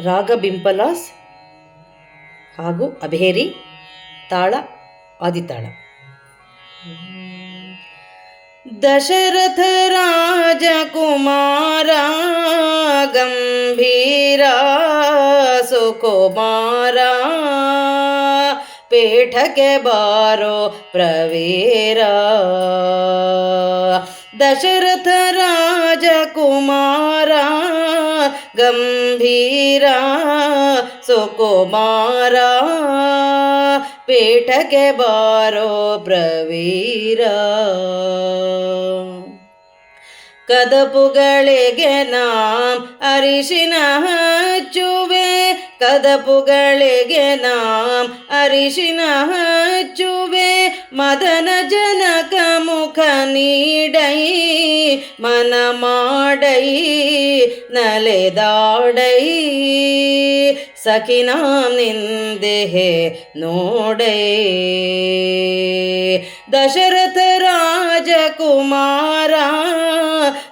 ರಾಗ ಬಿಂಪಲಾಸ್ ಹಾಗೂ ಅಭೇರಿ ತಾಳ ಆದಿತಾಳ. ದಶರಥ ರಾಜಕುಮಾರ ಗಂಭೀರ ಸುಕುಮಾರ. ಪೀಠಕ್ಕೆ ಬಾರೋ ಪ್ರವೀರ ದಶರಥ ರಾಜಕುಮಾರ ಗಂಭೀರ ಸುಕುಮಾರ ಪೀಠಕ್ಕೆ ಬಾರೋ ಪ್ರವೀರ ಕದಪುಗಳಿಗೆ ನಾಂ ಅರಿಶಿನ ಹಚ್ಚುವೆ ಕದಪುಗಳಿಗೆ ನಾಂ ಅರಿಶಿನ ಹಚ್ಚುವೆ ಮದನ ಜನಕ ಮುಖ ನೀಡೈ ಮನ ಮಾಡೈ ನಲೆದಾಡೈ ಸಖಿನಾಂ ನಿಂದೆಹೆ ನೋಡೈ ದಶರಥ ರಾಜಕುಮಾರ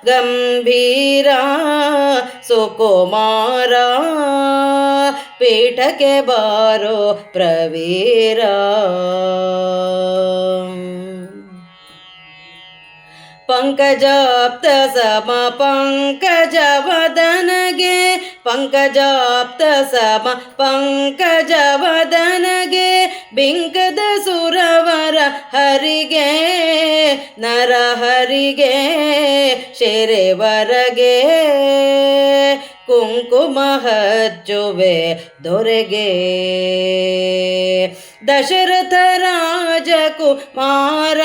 ಗಂಭೀರ ಸುಕುಮಾರ ಪೀಠಕ್ಕೆ ಬಾರೋ ಪ್ರವೀರ. ಪಂಕಜಾಪ್ತ ಸಮ ಪಂಕಜವದನಗೆ ಪಂಕಜಾಪ್ತ ಸಮ ಪಂಕಜವದನಗೆ ಬಿಂಕದ ಸುರವರ ಹರಿಗೆ, ನರ ಹರಿಗೆ ಶೆರೆವರಗೆ ಕುಂಕುಮ ಹಚ್ಚುವೆ ದೊರೆಗೆ. ದಶರಥ ರಾಜಕುಮಾರ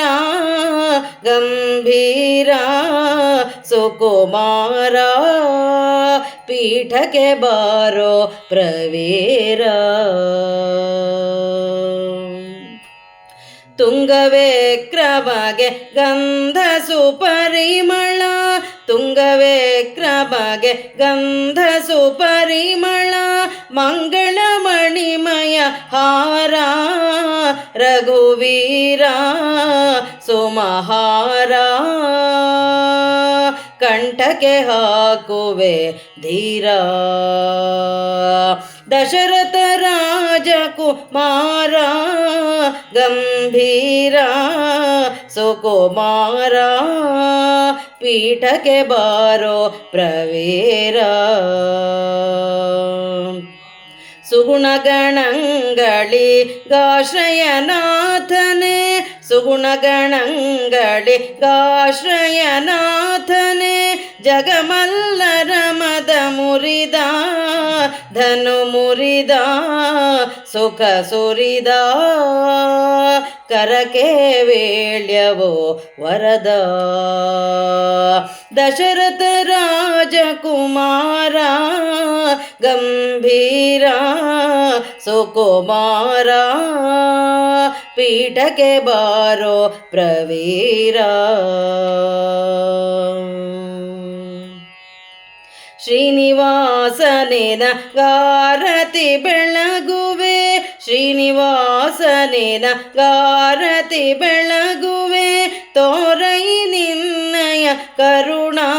ಗಂಭೀರ ಸುಕುಮಾರ ಪೀಠಕ್ಕೆ ಬಾರೋ ಪ್ರವೀರ. ತುಂಗವೇ ಕ್ರಮಗೆ ಗಂಧ ಸುಪರಿಮಳ ತುಂಗವೇ ಕ್ರಬಗೆ ಗಂಧ ಸುಪರಿಮಳ ಮಂಗಳ ಮಣಿಮಯ ಹಾರ ರಘುವೀರ ಸುಮಹಾರ. ಕಂಠಕ್ಕೆ ಹಾಕುವೆ ಧೀರ. ದಶರಥ ರಾಜಕುಮಾರ ಗಂಭೀರ ಸುಕುಮಾರ ಪೀಠಕ್ಕೆ ಬಾರೋ ಪ್ರವೀರ. ಸುಗುಣಗಣಂಗಳಿ ಗಾಶ್ರಯನಾಥನೆ ಸುಗುಣಗಣಂಗಳಿ ಗಾಶ್ರಯನಾಥನೆ ಜಗಮಲ್ಲರ ಮದ ಮುರಿದ ಧನು ಮುರಿದ ಸುಖ ಸುರಿದ ಕರಕೆ ವೇಳ್ಯವೋ ವರದ ದಶರಥ ರಾಜಕುಮಾರ ಗಂಭೀರ ಸುಕುಮಾರ ಪೀಠಕ್ಕೆ ಬಾರೋ ಪ್ರವೀರ ಶ್ರೀನಿವಾಸನೇನ ಗಾರತಿ ಬೆಳಗುವೆ. ಶ್ರೀನಿವಾಸನೇನ ಗಾರತಿ ಬೆಳಗುವೆ. ತೋರೈ ನಿನ್ನಯ ಕರುಣಾ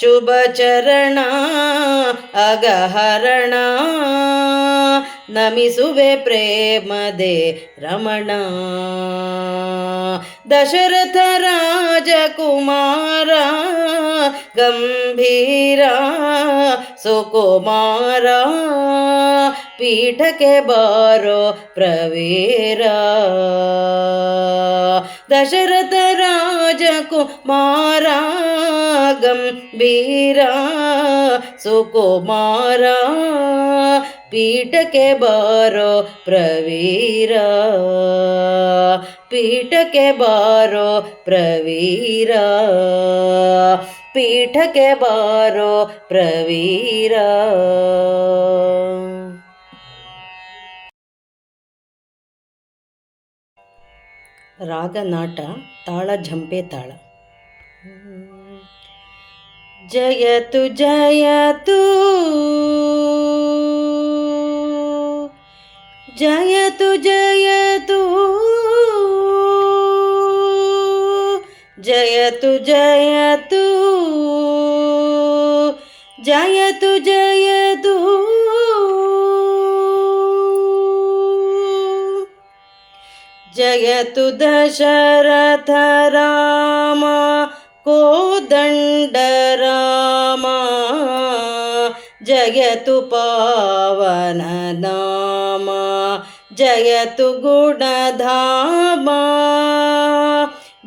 ಶುಭ ಚರಣ ಅಗಹರಣ. ನಮಿಸುವೆ ಪ್ರೇಮದೆ ರಮಣ ದಶರಥ ರಾಜಕುಮಾರ ಗಂಭೀರ ಸುಕುಮಾರ ಪೀಠಕ್ಕೆ ಬಾರೋ ಪ್ರವೀರ ದಶರಥ ರಾಜಕುಮಾರ ಗಂಭೀರ ಸುಕುಮಾರ ಪೀಠಕ್ಕೆ ಬಾರೋ ಪ್ರವೀರ. ಪೀಠಕ್ಕೆ ಬಾರೋ ಪ್ರವೀರ. ಪೀಠಕ್ಕೆ ಬಾರೋ ಪ್ರವೀರ. ರಾಗನಾಟ ತಾಳ ಝಂಪೆ ತಾಳ. ಜಯತು ಜಯತು. ಜಯತು ಜಯತು. ಜಯತು ಜಯತು. ಜಯತು ಜಯತು. ಜಯತು ದಶರಥ ರಾಮ ಕೋದಂಡ ರಾಮ జగతు పావననామ జగతు గుణధామ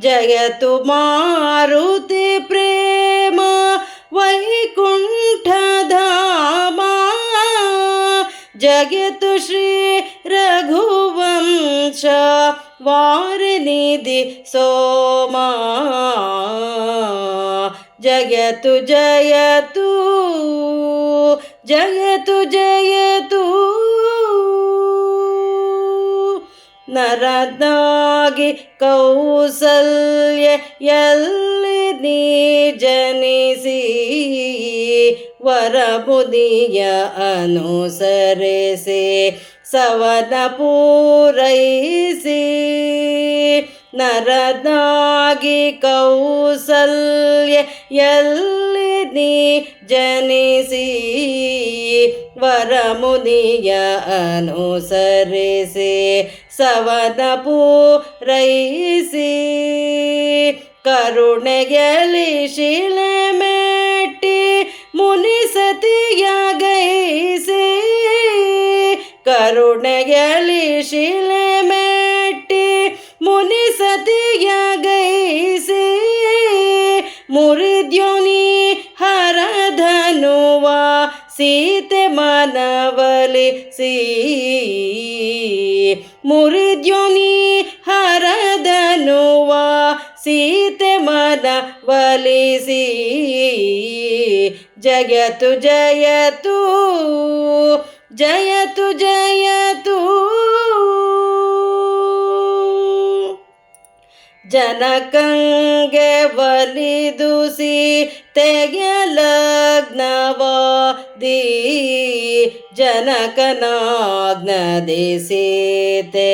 జగతు మారుతి ప్రేమ వైకుంఠధామ జగతు శ్రీ రఘువంశ వారనిధి సోమా. ಜಯತು ಜಯತು ಜಯತು ಜಯತು ನರದಾಗಿ ಕೌಸಲ್ಯ ಎಲ್ಲಿ ನೀ ಜನಿಸಿ ವರಬುದಿಯ ಅನುಸರಿಸಿ ಸವನ ಪೂರೈಸಿ ನರದಾಗಿ ಕೌಸಲ್ಯ ಎಲ್ಲಿ ನೀ ಜನಿಸಿ? ವರಮುನಿಯ ಅನುಸರಿಸಿ ಸವನ ಪೂರೈಸಿ. ಕರುಣೆಯಲ್ಲಿ ಶಿಲೆ ಮೆಟ್ಟಿ ಮುನಿಸತಿಯ ಗೈಸಿ ಕರುಣೆಯಲ್ಲಿ ಶಿಲೆ ಸೀತೆ ಮನವಲಿಸಿ ಮುರಿದ್ಯೋನಿ ಹರದನುವ ಸೀತೆ ಮನವಲಿಸಿ ಜಯತು ಜಯತು ಜಯತು ಜಯತು ಜನಕಂಗೆ ತೆಗೆಲಗ್ನವಾದಿ ದಿಸೀತೆ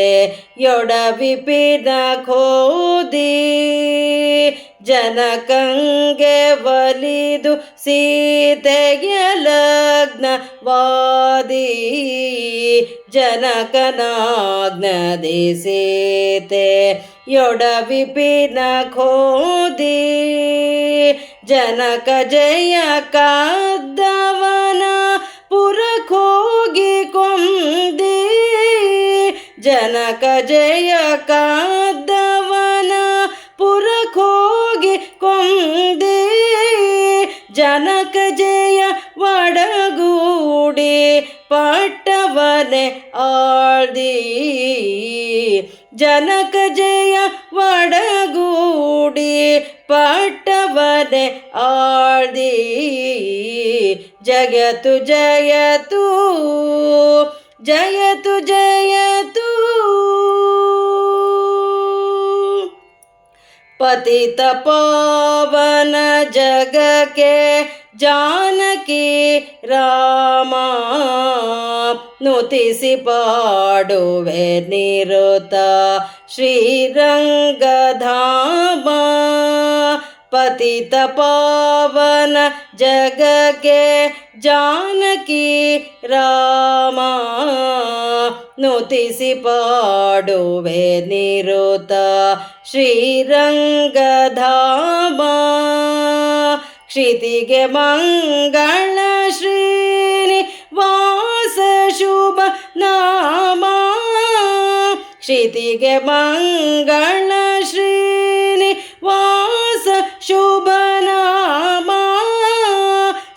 ಯೊಡ ಯೊಡವಿಪಿನ ಖೋದಿ ಜನಕಂಗೆ ಒಲಿದು ಸೀತೆಗೆ ಲಗ್ನವಾದಿ. ಜನಕನಾಗ್ನದಿ ಸೀತೆ ಯೊಡವಿಪಿನ ಖೋದಿ ಜನಕ ಜಯ ಕಾದವನ ಪುರಕೋಗಿ ಕೊಂದಿ. ಜನಕ ಜಯ ಕಾದ್ದವನ ಒಡಗೂಡಿ ಪಟ್ಟವನೆ ಆಳ್ದಿ ಜನಕ ಜಯ ಒಡಗೂಡಿ ಪಟ್ಟವನೆ ಆಳ್ದಿ ಜಗತು ಜಯತು ಜಯತು ಜಯತು ಪತಿತ ಪಾವನ ಜಗಕ್ಕೆ ಜಾನಕಿ ರಾಮ. ನುತಿಸಿ ಪಾಡುವೆ ನಿರುತ ಶ್ರೀರಂಗಧಾಮ. ಪತಿತ ಪಾವನ ಜಗಕ್ಕೆ ಜಾನಕಿ ರಾಮ. ನುತಿಸಿ ಪಾಡುವೆ ನಿರುತ ಶ್ರೀರಂಗಧಾಮ. ಕ್ಷಿತಿಗೆ ಮಂಗಳ ಶ್ರೀನಿ ವಾಸ ಶುಭ ನಾಮ. ಕ್ಷಿತಿಗೆ ಮಂಗಳ ಶ್ರೀನಿ ವಾಸ ಶುಭ ನಾಮ.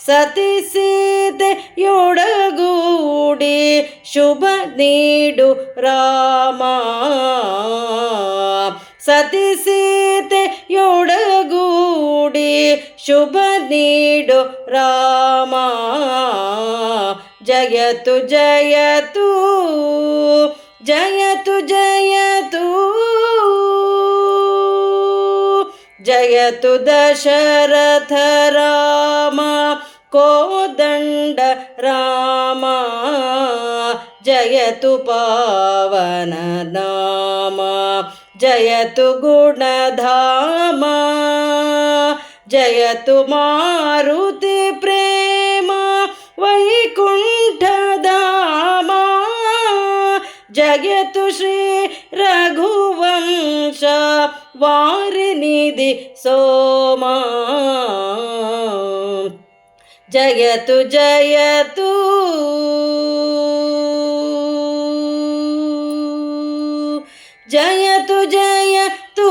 ಸತಿ ಸೀತೆಯೊಡಗೂಡಿ ಶುಭ ನೀಡು ರಾಮ. ಸತಿ ಸೀತೆಯೊಡಗೂಡಿ ಶುಭ ನೀಡು ರಾಮ ಜಯತು ಜಯತು ಜಯತು ಜಯತು ಜಯತು ದಶರಥ ರಾಮ ಕೋದಂಡ ರಾಮ ಜಯತು ಪಾವನ జయతు గుణధామా జయతు మారుతి ప్రేమ వైకుంఠధామా జయతు శ్రీ రఘువంశ వారినిధి సోమా. జయతు జయతు. జయతు జయతు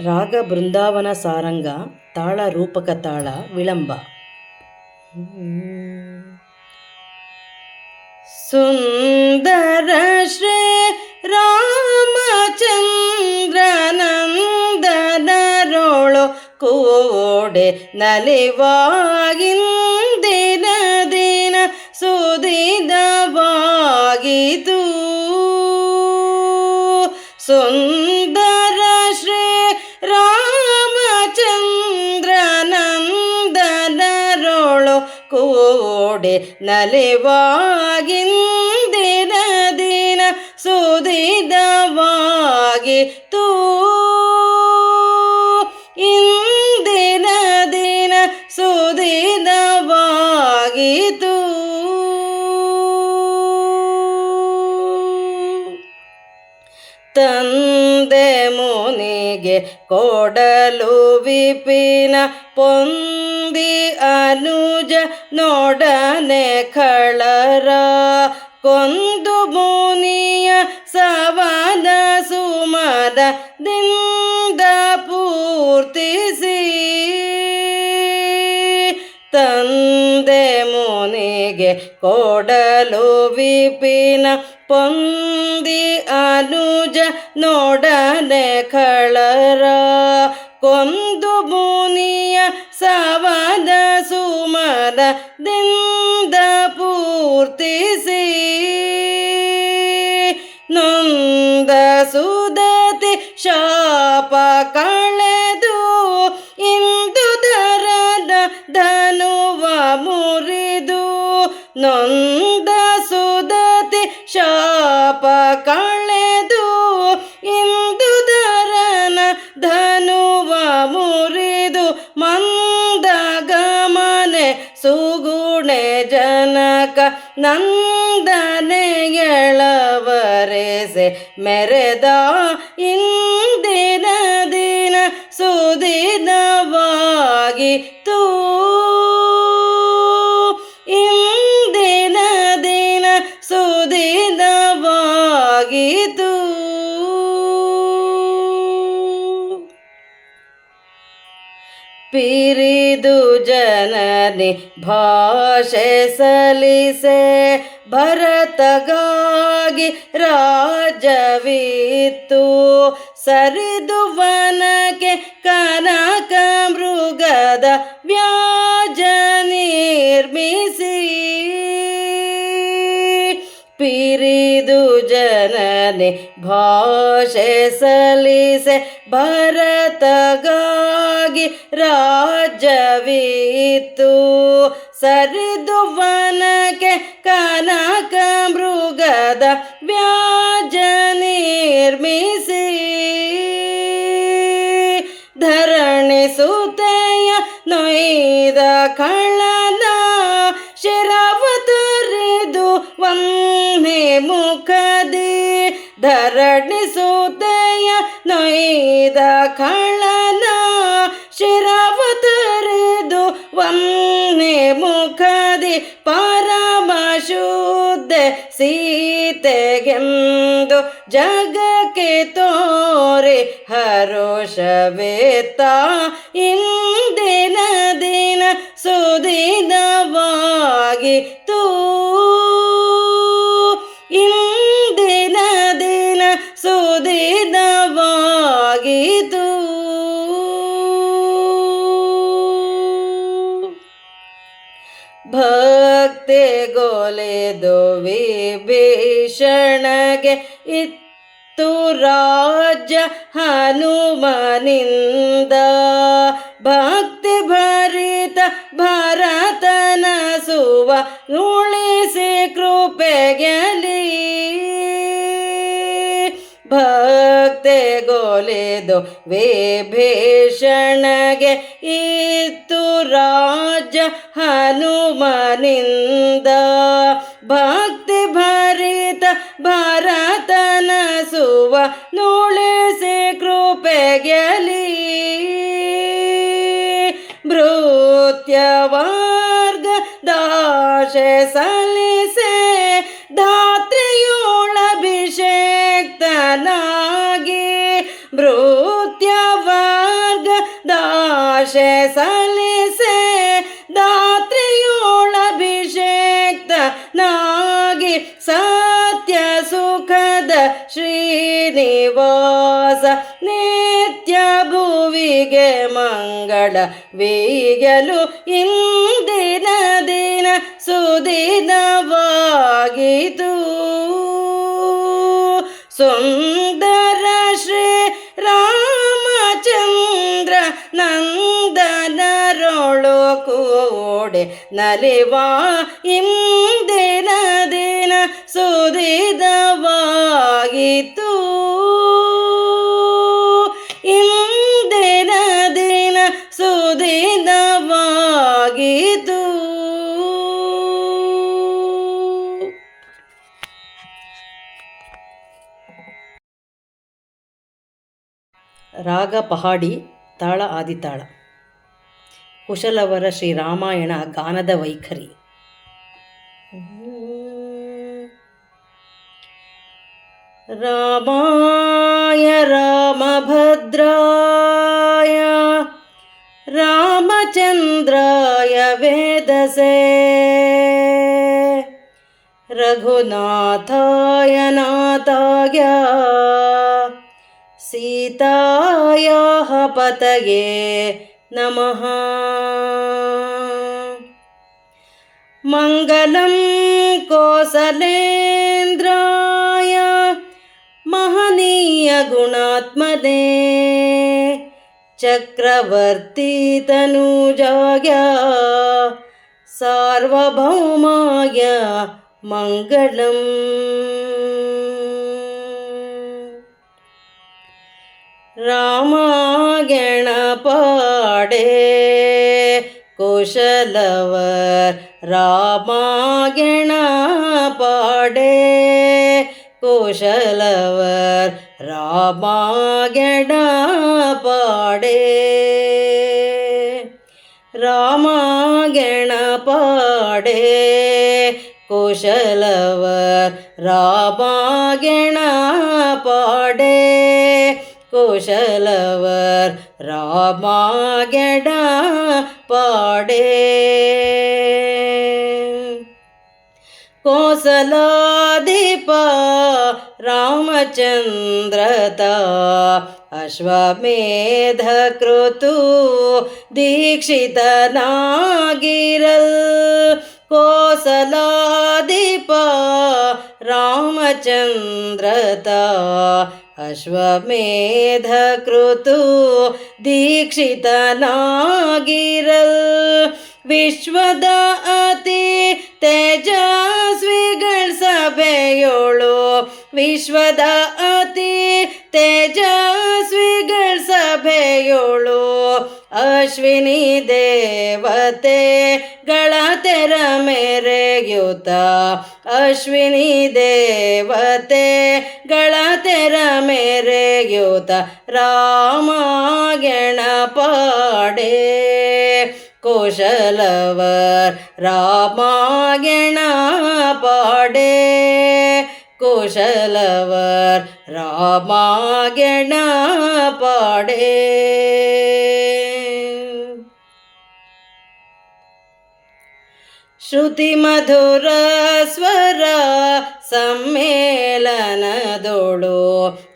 రాగ బృందావన సారంగ తాళ రూపక తాళ విళంబ సుందర శ్రీ రా ರಾಮಚಂದ್ರನಂದನರೋಳು ಕೂಡೆ ನಲಿವಾಗಿಂದಿನ ದಿನ ಸುದಿದವಾಗಿತು ಸುಂದರ ಶ್ರೀ ರಾಮಚಂದ್ರನಂದನರೋಳು ಕೂಡೆ ನಲಿವಾಗಿಂದಿನ ತಂದೆ ಮುನಿಗೆ ಕೊಡಲು ವಿಪಿನ ಪೊಂದಿ ಅನುಜ ನೋಡನೆ ಖಳರ ಕೊಂದು ಮುನಿಯ ಸವನ ಸುಮದ ದಿಂದ ಪೂರ್ತಿಸಿ. ತಂದೆ ಮುನಿಗೆ ಕೊಡಲು ವಿಪಿನ ಪೊಂದಿ ಅನುಜ ನೋಡನೆ ಕಳರ, ಕೊಂದು ಮುನಿಯ ಸವದ ಸುಮದ ದಿಂದ ಪೂರ್ತಿಸಿ. ನೊಂದ ಸುದತಿ ಶಾಪ ಕಳೆದು ಇಂದು ದರದ ಧನುವ ಮುರಿದು, ನೊಂದ ಶಾಪ ಕಳೆದು ಇಂದು ದರನ ಧನುವ ಮುರಿದು ಮಂದ ಗಮನೆ ಸುಗುಣೆ ಜನಕ ನಂದನೆ ಎಳವರೆಸೆ ಮೆರೆದ ಇಂದಿನ ದಿನ ಸುದಿನವಾಗಿ ಪಿರಿದು ಜನನಿ ಭಾಷೆ ಸಲಿಸೆ ಭರತಗಾಗಿ ರಾಜವಿತ್ತು ಸರಿದು ವನಕ್ಕೆ ಕನಕ ಮೃಗದ ವ್ಯಾಜ ನಿರ್ಮಿಸಿ ಪಿರಿದು ಜನನೆ ಭಾಷೆ ಸಲಿಸೆ ಭರತಗಾಗಿ ರಾಜವಿತ್ತು ಸರಿದು ವನಕ್ಕೆ ಕನಕ ಮೃಗದ ವ್ಯಾಜ ನಿರ್ಮಿಸಿ. ಧರಣಿ ಸುತೆಯ ನೊಯ್ದ ಕಳ್ಳನ ಮುಖದಿ ಧರಣಿ ಸುತೆಯ ನೊಯ್ದ ಕಳನ ಶಿರವ ತರಿದು ಒಂದೇ ಮುಖದಿ ಪರಮ ಶುದ್ಧ ಸೀತೆಗೆಂದು ಜಗಕ್ಕೆ ತೋರೆ ಹರೋಷವೇತ ಇಂದಿನ ದಿನ ಸುದಿನವಾಗಿ ತೂ ಭಕ್ತಿಗೊಲೆದು ವಿಭೀಷಣಗೆ ಇತ್ತು ರಾಜ ಹನುಮನಿಂದ. ಭಕ್ತಿ ಭರಿತ ಭರತನ ಸುವ ನುಳಿಸಿ ಕೃಪೆಗೆಲಿ. ಭಕ್ತಿ ಗೊಲೆದು ವಿಭೀಷಣಗೆ ಇತ್ತು ರಾಜ ಹನುಮನಿಂದ. ಭಕ್ತಿ ಭರಿತ ಭರತನ ಸುವ ನುಳಿಸಿ ಕೃಪೆಗೆಲಿ. ಭೃತ್ಯವರ್ಗ ದಾಶೆ ಸಲ್ಲಿಸೆ ದಾಶೆ ಸಲ್ಲಿಸೆ ಧಾತ್ರಿಯೋಳಭಿಷೇಕ್ತನಾಗಿ ಸತ್ಯ ಸುಖದ ಶ್ರೀನಿವಾಸ ನಿತ್ಯ ಭುವಿಗೆ ಮಂಗಳ ವೀಗಲು ನಲಿವಾ ಇಂದೇನ ದೇನ ಸುದಿದವಾಗಿತು ಇಂದಿನ ದೇನ ಸುದಿದವಾಗಿತ್ತು. ರಾಗ ಪಹಾಡಿ ತಾಳ ಆದಿತಾಳ. ಕುಶಲವರ ಶ್ರೀರಾಮಾಯಣ ಗಾನದ ವೈಖರಿ. ರಾಮಾಯ ರಾಮ ಭದ್ರಾಯ ರಾಮಚಂದ್ರಾಯ ವೇದಸೆ ರಘುನಾಥಾಯ ನಾಥಾಯ ಸೀತಾಯ ಪತಯೇ नमः। मङ्गलं कोसलेन्द्राय महनीयगुणात्मने चक्रवर्तीतनुजाय सार्वभौमाय मङ्गलम् ರಾಮಾಯಣಪಾಡೆ ಕುಶಲವರ್ ರಾಮಾಯಣ ಪಾಡೆ ಕುಶಲವರ್ ರಾಮಾಯಣ ಪಾಡೆ ರಾಮಾಯಣ ಪಾಡೆ ಕುಶಲವರ್ ರಾಮಾಯಣ ಪಾಡೆ கோஷலவர் ராமாகடா பாடே கோசலாதிபா कोसला दीप रामचन्द्रता अश्वमेध क्रतु दीक्षितना रामचन्द्रता ರಾಮಚಂದ್ರತ ಅಶ್ವಮೇಧ ಕೃತು ದೀಕ್ಷಿತನಾಗಿರಲ್ ವಿಶ್ವದ ಅತಿ ತೇಜಸ್ವಿಗಳ ಸಭೆಯೋಳು ವಿಶ್ವದ ಅತಿ ತೇಜಸ್ವಿಗಳ ಸಭೆಯೋಳು ಅಶ್ವಿನಿ ದೇವತೆಗಳ ತೆರ ಮೇರೆಯುತ ಅಶ್ವಿನಿ ದೇವತೆಗಳ ತೆರ ಮೇರೆಯುತ ರಾಮ ಪಾಡೆ ಕುಶಲವರ್ ರಾಮಾಯಣ ಪಾಡೆ ಕುಶಲವರ್ ರಾಮಾಯಣ ಪಾಡೆ ಶ್ರುತಿ ಮಧುರ ಸ್ವರ ಸಮ್ಮೇಳನದೋಳು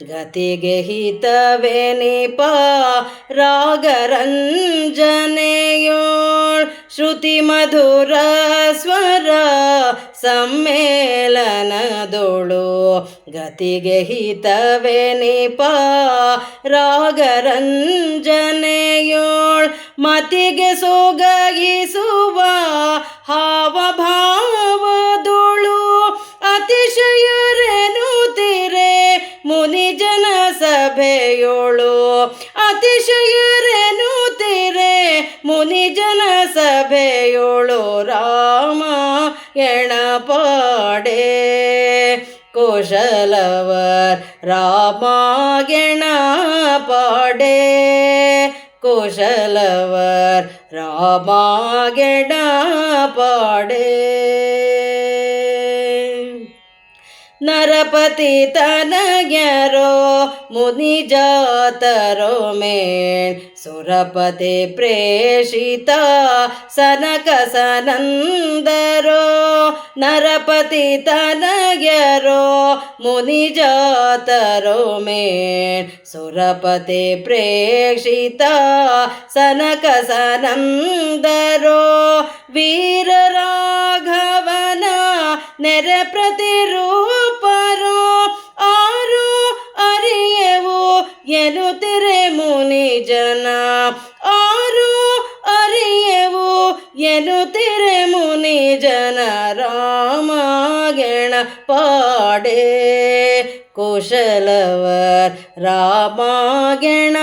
ಗತಿಗೆ ಹಿತವೆನಿಪ ರಾಗರಂಜನೆಯೋಳ್ ಶ್ರುತಿ ಮಧುರ ಸ್ವರ ಸಮ್ಮೇಳನದೋಳು ಗತಿಗೆ ಹಿತವೆನಿಪ ರಾಗರಂಜನೆಯೋಳ್ ಮತಿಗೆ ಸೊಗಗಿಸುವ ಹಾವಭಾವದೋಳು ಅತಿಶಯರೆನುತ್ತಿರೆ ಮುನಿಜನ ಜನ ಸಭೆಯೋಳು ಅತಿಶಯರೇನು ತಿರೆ? ಮುನಿಜನ ಸಭೆಯೋಳು ರಾಮ ಎಣಪಾಡೆ. ಕುಶಲವರ್ ರಾಮ ಪಾಡೆ ಕುಶಲವರ್ ರಾಮ ಪಾಡೆ नरपतितनयरो मुनिजातरो मे सुरपते प्रेषिता सनकसनन्दरो नरपतितनयरो मुनिजातरो मे सुरपते प्रेषिता सनकसनन्दरो वीर राघवन ರಾಮಗೆಣ ಪಾಡೆ ಕುಶಲವರ್ ರಾಮಗೆಣ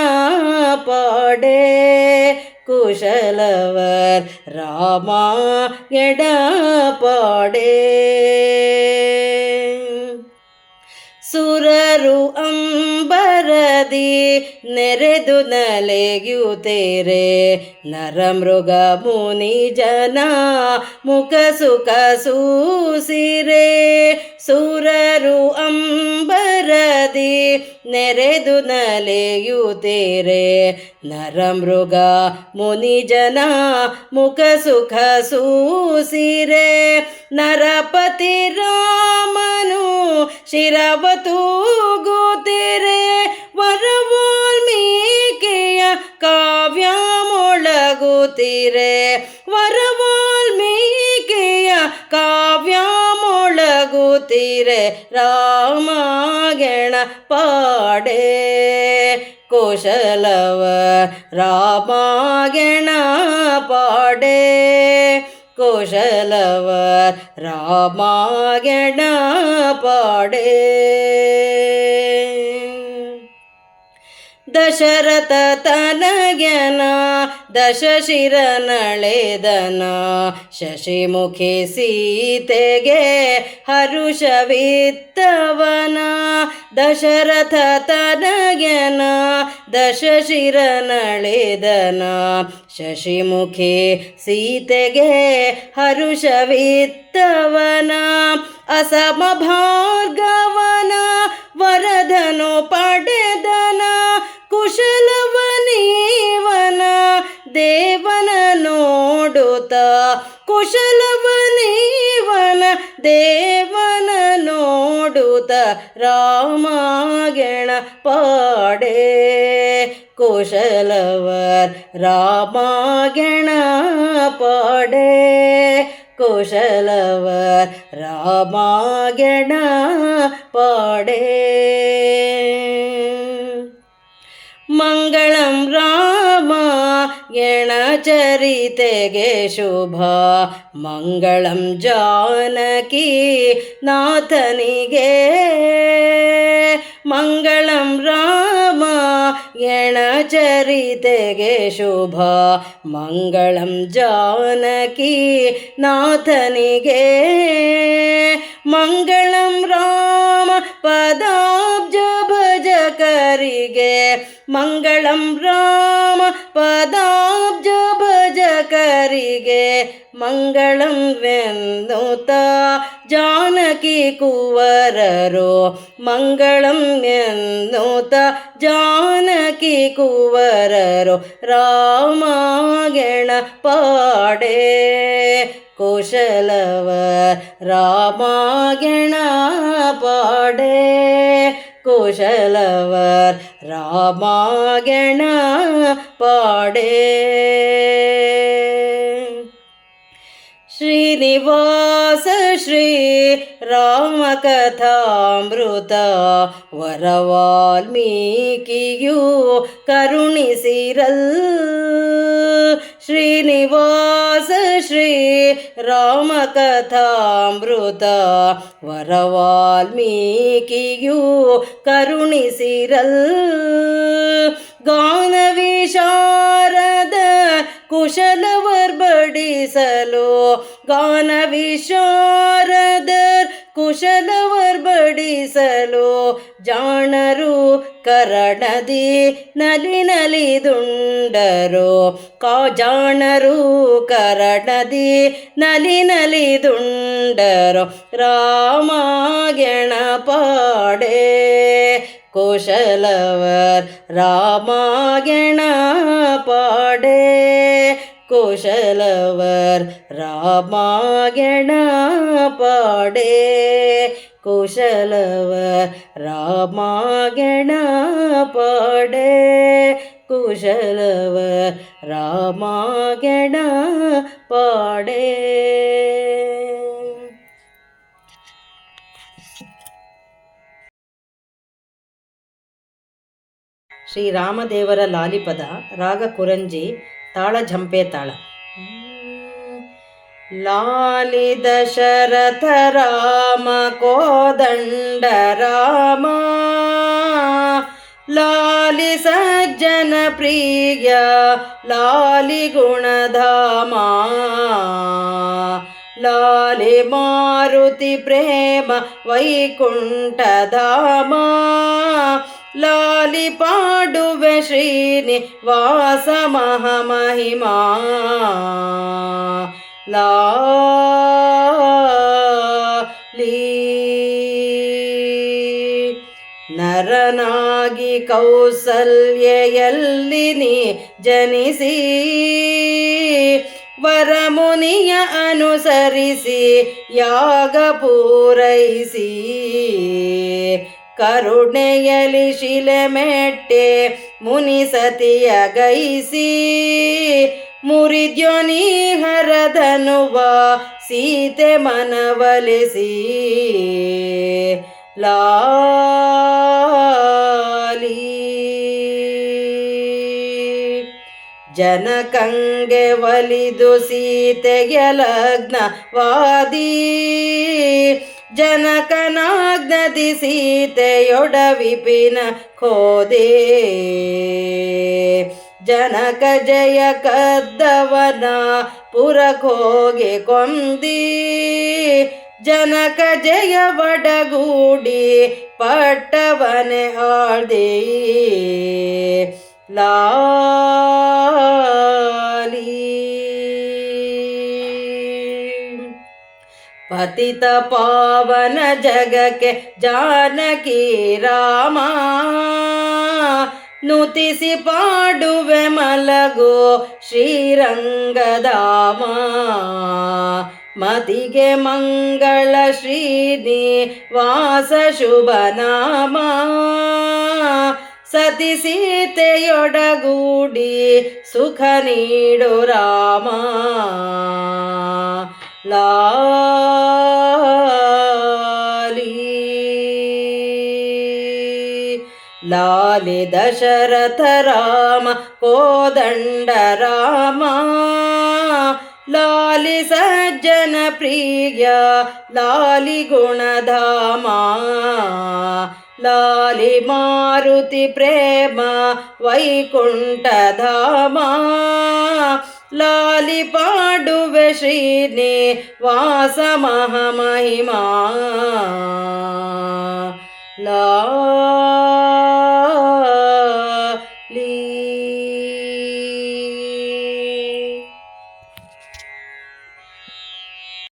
ಪಾಡೆ ಕುಶಲವರ್ ರಾಮ ಎಡ ಪಾಡೆ ನೆರೆದು ನೆರೆದು ನಲೆಯುತ್ತೇರೆ. ನರಮೃಗ ಮುನಿ ಜನ ಮುಖ ಸುಖ ಸೂಸಿರೆ. ಸುರರು ಅಂಬರದಿ ನೆರೆದು ನಲೆಯುತ್ತೇರೆ. ನರಮೃಗ ಮುನಿ ಜನ ಮುಖ ಸುಖ ಸೂಸಿರೆ. ನರಪತಿ ರಾಮನು ಶಿರವತೂಗುತ್ತಿರೆ ವರವಾಲ್ಮೀಕಿಯ ಕಾವ್ಯ ಮೊಳಗುತ್ತಿರೆ ವರವಾಲ್ಮೀಕಿಯ ಕಾವ್ಯ ಮೊಳಗುತ್ತಿರೆ ರಾಮಗೆಣ ಪಾಡೆ ಕುಶಲವ ರಾಮಗೆಣ ಪಾಡೆ ಕುಶಲವ ರಾಮಗೆಣ ಪಾಡೆ. ದಶರಥ ತನಗನ, ದಶಶಿರ ನಳೆದನ, ಶಶಿಮುಖಿ ಸೀತೆಗೆ ಹರುಷವಿತ್ತವನ ದಶರಥ ತನಗನ, ದಶಶಿರ ನಳೆದನ, ಶಶಿಮುಖಿ ಸೀತೆಗೆ ಹರುಷವಿತ್ತವನ ಅಸಮ ಭಾರ್ಗವನ ವರದನು ಪಡೆದನ ಕುಶಲವನೀವನ ದೇವನ ನೋಡುತ್ತ. ಕುಶಲವನೀವನ ದೇವನ ನೋಡುತ್ತ. ರಾಮಗೆಣ ಪಾಡೆ. ಕುಶಲವರ್ ರಾಮಗೆಣ ಪಾಡೆ. ಕುಶಲವರ್ ರಾಮಗೆಣ ಪಾಡೆ. ಮಂಗಳಂ ರಾಮ ಚರಿತೆಗೆ ಶುಭ. ಮಂಗಳಂ ಜಾನಕಿ ನಾಥನಿಗೆ. ಮಂಗಳಂ ರಾಮ ಚರಿತೆಗೆ ಶುಭ. ಮಂಗಳಂ ಜಾನಕಿ ನಾಥನಿಗೆ. ಮಂಗಳಂ ರಾಮ ಪದಾಬ್ಜ ಭಜಕರಿಗೆ ಮಂಗಳಂ ರಾಮ ಪದಾಬ್ಜ ಭಜಕರಿಗೆ ಮಂಗಳಂ ವೆನ್ನುತ ಜಾನಕಿ ಕುವರರು ಮಂಗಳಂ ಎನ್ನುತ ಜಾನಕಿ ಕುವರರು ರಾಮಗೆಣ ಪಾಡೆ ಕುಶಲವ ರಾಮಗೆಣ ಪಾಡೆ ಕುಶಲವರ್ ರಾಮಗೆಣ ಪಾಡೆ श्रीनिवास श्री रामकथामृत वरवाल्मीकियु करुणिसिरल् श्रीनिवास श्री रामकथामृत वरवाल्मीकियु करुणिसिरल् ಗಾನ ವಿಶಾರದ ಕುಶಲವರ್ ಬಡಿಸಲು ಗಾನ ವಿಶಾರದ ಕುಶಲವರ್ ಬಡಿಸಲು ಜಾಣರು ಕರಣದಿ ನಲಿ ನಲಿದುಂಡರು. ಕಾ ಜಾಣರು ಕರಣದಿ ನಲಿ ನಲಿದುಂಡರು. ರಾಮ ಪಾಡೆ ಕುಶಲವರ್ ರಾಮಾಯಣ ಪಾಡೆ ಕುಶಲವರ್ ರಾಮಾಯಣ ಪಾಡೆ ಕುಶಲವರ್ ರಾಮಾಯಣ ಪಾಡೆ ಕುಶಲವರ್ ರಾಮಾಯಣ ಪಾಡೆ ಶ್ರೀರಾಮದೇವರ ಲಾಲಿಪದ ರಾಗ ಕುರಂಜಿ ತಾಳ ಝಂಪೆ ತಾಳ ಲಾಲಿ ದಶರಥ ರಾಮ ಕೋದಂಡ ರಾಮ ಲಾಲಿ ಸಜ್ಜನ ಪ್ರಿಯ ಲಾಲಿ ಗುಣಧಾಮ ಲಾಲಿ ಮಾರುತಿ ಪ್ರೇಮ ವೈಕುಂಠಧಾಮ ಲಾಲಿ ಪಾಡುವೆ ಶ್ರೀನಿ ವಾಸ ಮಹಾಮಹಿಮಾ ಲಾಲಿ ನರನಾಗಿ ಕೌಸಲ್ಯೆಯಲ್ಲಿ ನೀ ಜನಿಸಿ ವರಮುನಿಯ ಅನುಸರಿಸಿ ಯಾಗ ಪೂರೈಸಿ. ಕರುಣೆಯಲಿ ಶಿಲೆ ಮೆಟ್ಟೆ ಮುನಿಸತಿಯ ಗೈಸಿ ಮುರಿದ್ಯೋನಿ ಹರಧನುವ ಸೀತೆ ಮನವಲಿಸಿ. ಲಾಲಿ ಜನಕಂಗೆ ಒಲಿದು ಸೀತೆಗೆ ಲಗ್ನವಾದಿ. ಜನಕನಾಗ್ನದಿ ಸೀತೆಯೊಡ ವಿಪಿನ ಖೋದೆ ಜನಕ ಜಯ ಕದ್ದವನ ಪುರಕೋಗೆ ಕೊಂದಿ. ಜನಕ ಜಯ ಬಡಗೂಡಿ ಪಟ್ಟವನೆ ಆಳ್ದಿ. ಲಾಲಿ ಪತಿತ ಪಾವನ ಜಗಕ್ಕೆ ಜಾನಕಿ ರಾಮ. ನುತಿಸಿ ಪಾಡುವೆ ಮಲಗೋ ಶ್ರೀರಂಗಧಾಮ. ಮತಿಗೆ ಮಂಗಳ ಶ್ರೀನಿ ವಾಸ ಶುಭ ನಾಮ ಸತಿ ಸೀತೆಯೊಡಗೂಡಿ ಸುಖ ನೀಡು ರಾಮ. ಲಾಲಿ. ಲಾಲಿ ದಶರಥ ರಾಮ ಕೋದಂಡ ರಾಮ. ಲಾಲಿ ಸಜ್ಜನ ಪ್ರಿಯ ಲಾಲಿ ಗುಣಧಾಮ. ಲಾಲಿ ಮಾರುತಿ ಪ್ರೇಮ ವೈಕುಂಠಧಾಮ ಲಾಲಿ ಪಾಡುವೆ ಶ್ರೀನಿ ವಾಸ ಮಹಾಮಹಿಮಾ ಲಾ